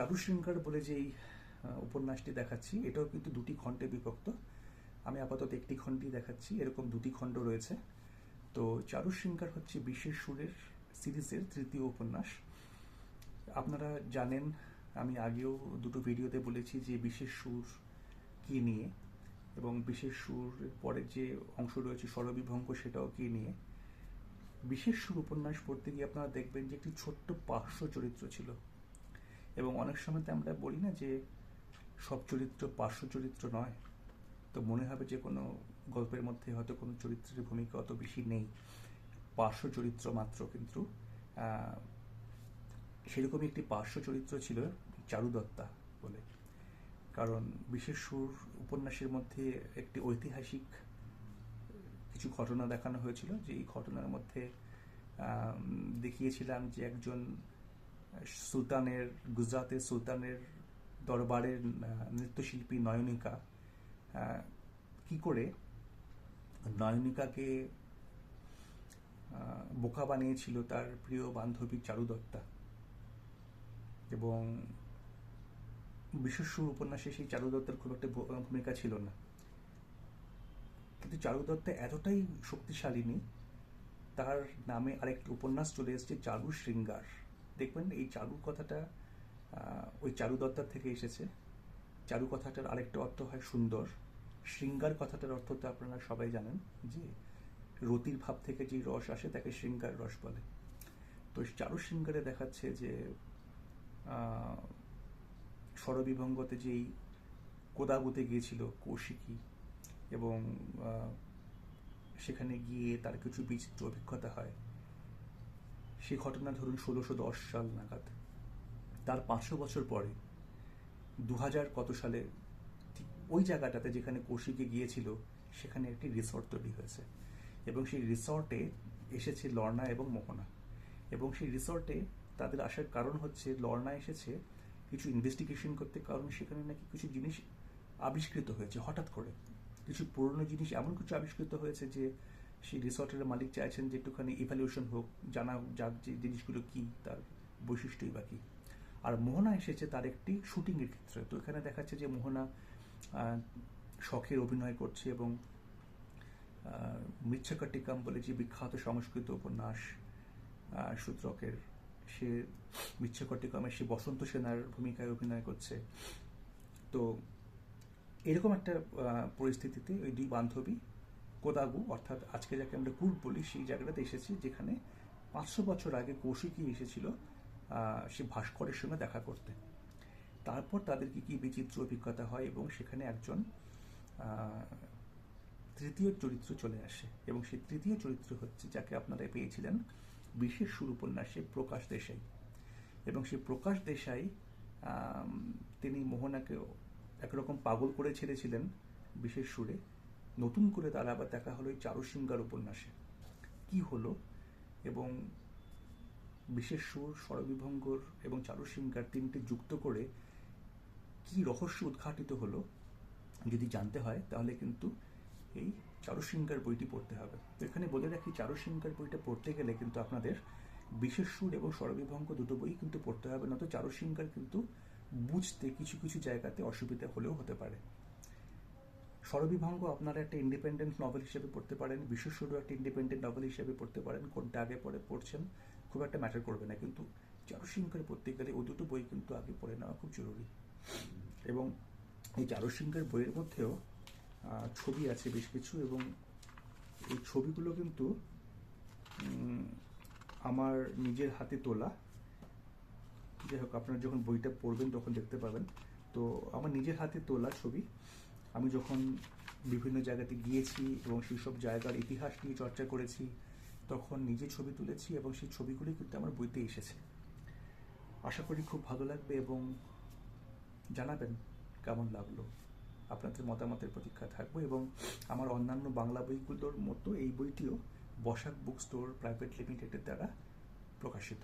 চারুশৃঙ্গার বলে যেই উপন্যাসটি দেখাচ্ছি, এটাও কিন্তু দুটি খণ্ডে বিভক্ত। আমি আপাতত একটি খণ্ডই দেখাচ্ছি, এরকম দুটি খণ্ড রয়েছে। তো চারুশৃঙ্গার হচ্ছে বিশেষ সুরের সিরিজের তৃতীয় উপন্যাস। আপনারা জানেন, আমি আগেও দুটো ভিডিওতে বলেছি যে বিশেষ সুর কি নিয়ে, এবং বিশেষ সুর পরের যে অংশ রয়েছে স্বরবিভঙ্গ সেটাও কি নিয়ে। বিশেষ সুর উপন্যাস পড়তে গিয়ে আপনারা দেখবেন যে একটি ছোট্ট পার্শ্ব চরিত্র ছিল। এবং অনেক সময় আমরা বলি না যে সব চরিত্র পার্শ্ব চরিত্র নয়। তো মনে হবে যে কোনো গল্পের মধ্যে হয়তো কোনো চরিত্রের ভূমিকা অত বেশি নেই। পার্শ্ব চরিত্র মাত্র কিন্তু সেরকমই একটি পার্শ্ব চরিত্র ছিল চারু দত্তা বলে। কারণ বিশেষ সুর উপন্যাসের মধ্যে একটি ঐতিহাসিক কিছু ঘটনা দেখানো হয়েছিল যে এই ঘটনার মধ্যে দেখিয়েছিলাম যে একজন সুলতানের গুজরাতের সুলতানের দরবারের নৃত্যশিল্পী নয়নিকা কি করে নয়নিকাকে বোকা বানিয়েছিল তার প্রিয় বান্ধবী চারু দত্তা এবং বিশেষ সুর উপন্যাসে সেই চারু দত্তের খুব একটা ভূমিকা ছিল না। কিন্তু চারু দত্তা এতটাই শক্তিশালিনী, তার নামে আরেকটি উপন্যাস চলে এসেছে, চারু শৃঙ্গার। দেখবেন এই চারু কথাটা ওই চারু দত্তার থেকে এসেছে। চারু কথাটার আরেকটা অর্থ হয় সুন্দর। শৃঙ্গার কথাটার অর্থ তো আপনারা সবাই জানেন যে, রতির ভাব থেকে যে রস আসে তাকে শৃঙ্গার রস বলে। তো চারু শৃঙ্গারে দেখাচ্ছে যে স্বরবিভঙ্গতে যেই কোদাগুতে গিয়েছিল কৌশিকী এবং সেখানে গিয়ে তার কিছু বিচিত্র অভিজ্ঞতা হয়। সে ঘটনা ধরুন ষোলোশো দশ সাল নাগাদ। তার পাঁচশো বছর পরে দু হাজার কত সালে ঠিক ওই জায়গাটাতে যেখানে কৌশিকে গিয়েছিল, সেখানে একটি রিসর্ট তৈরি হয়েছে এবং সেই রিসর্টে এসেছে লর্না এবং মোহনা। এবং সেই রিসর্টে তাদের আসার কারণ হচ্ছে, লর্না এসেছে কিছু ইনভেস্টিগেশন করতে, কারণ সেখানে নাকি কিছু জিনিস আবিষ্কৃত হয়েছে হঠাৎ করে। কিছু পুরনো জিনিস, এমন কিছু আবিষ্কৃত হয়েছে যে সেই রিসর্টের মালিক চাইছেন যে একটুখানি ইভ্যালুয়েশন হোক, জানা যাক যে জিনিসগুলো কি, তার বৈশিষ্ট্যই বা কি। আর মোহনা এসেছে তার একটি শুটিংয়ের ক্ষেত্রে। তো এখানে দেখাচ্ছে যে মোহনা শখের অভিনয় করছে এবং মিচ্ছাকটিকাম বলে যে বিখ্যাত সংস্কৃত উপন্যাস সূত্রকের, সে মিচ্ছাকটিকামে সে বসন্ত সেনার ভূমিকায় অভিনয় করছে। তো এরকম একটা পরিস্থিতিতে ওই দুই বান্ধবী কোদাগু, অর্থাৎ আজকে যাকে আমরা কুট বলি, সেই জায়গাটাতে এসেছি যেখানে পাঁচশো বছর আগে কৌশিকী এসেছিল সে ভাস্করের সঙ্গে দেখা করতে। তারপর তাদের কি কি বিচিত্র অভিজ্ঞতা হয় এবং সেখানে একজন তৃতীয় চরিত্র চলে আসে। এবং সেই তৃতীয় চরিত্র হচ্ছে যাকে আপনারা পেয়েছিলেন বিশেষ সুর উপন্যাসে প্রকাশ দেশাই। এবং সেই প্রকাশ দেশাই তিনি মোহনাকে একরকম পাগল করে ছেড়েছিলেন বিশেষ সুরে। নতুন করে তার আবার দেখা হলো এই চারুসিংহার উপন্যাসে। কি হলো? এবং বিশেষ সুর, স্বরবিভঙ্গর এবং চারুসিংহার তিনটে যুক্ত করে কি রহস্য উদ্ঘাটিত হলো যদি জানতে হয়, তাহলে কিন্তু এই চারুসিংহার বইটি পড়তে হবে। তো এখানে বলে রাখি চারুসিংহার বইটা পড়তে গেলে কিন্তু আপনাদের বিশেষ সুর এবং স্বরবিভঙ্গ দুটো বই কিন্তু পড়তে হবে, নয়তো চারুসিংহার কিন্তু বুঝতে কিছু কিছু জায়গাতে অসুবিধা হলেও হতে পারে। স্বরবিভঙ্গ আপনারা একটা ইন্ডিপেন্ডেন্ট নভেল হিসেবে পড়তে পারেন বিশেষ সুরও একটা ইন্ডিপেন্ডেন্ট নভেল হিসেবে পড়তে পারেন, কোনটা আগে পরে পড়ছেন, খুব একটা ম্যাটার করবে না, কিন্তু চারুসিংহার পড়তে গেলে ওই দুটো বই কিন্তু আগে পড়ে নেওয়া খুব জরুরি। এবং এই চারুসিংহের বইয়ের মধ্যেও ছবি আছে বেশ কিছু এবং এই ছবিগুলো কিন্তু আমার নিজের হাতে তোলা। যাই হোক, আপনারা যখন বইটা পড়বেন তখন দেখতে পাবেন। তো আমার নিজের হাতে তোলা ছবি। আমি যখন বিভিন্ন জায়গাতে গিয়েছি এবং সেই সব জায়গার ইতিহাস নিয়ে চর্চা করেছি, তখন নিজে ছবি তুলেছি এবং সেই ছবিগুলি কিন্তু আমার বইতে এসেছে। আশা করি খুব ভালো লাগবে এবং জানাবেন কেমন লাগল। আপনাদের মতামতের প্রতীক্ষা থাকব এবং আমার অন্যান্য বাংলা বইগুলোর মতো এই বইটিও বসাক বুক স্টোর প্রাইভেট লিমিটেডের দ্বারা প্রকাশিত।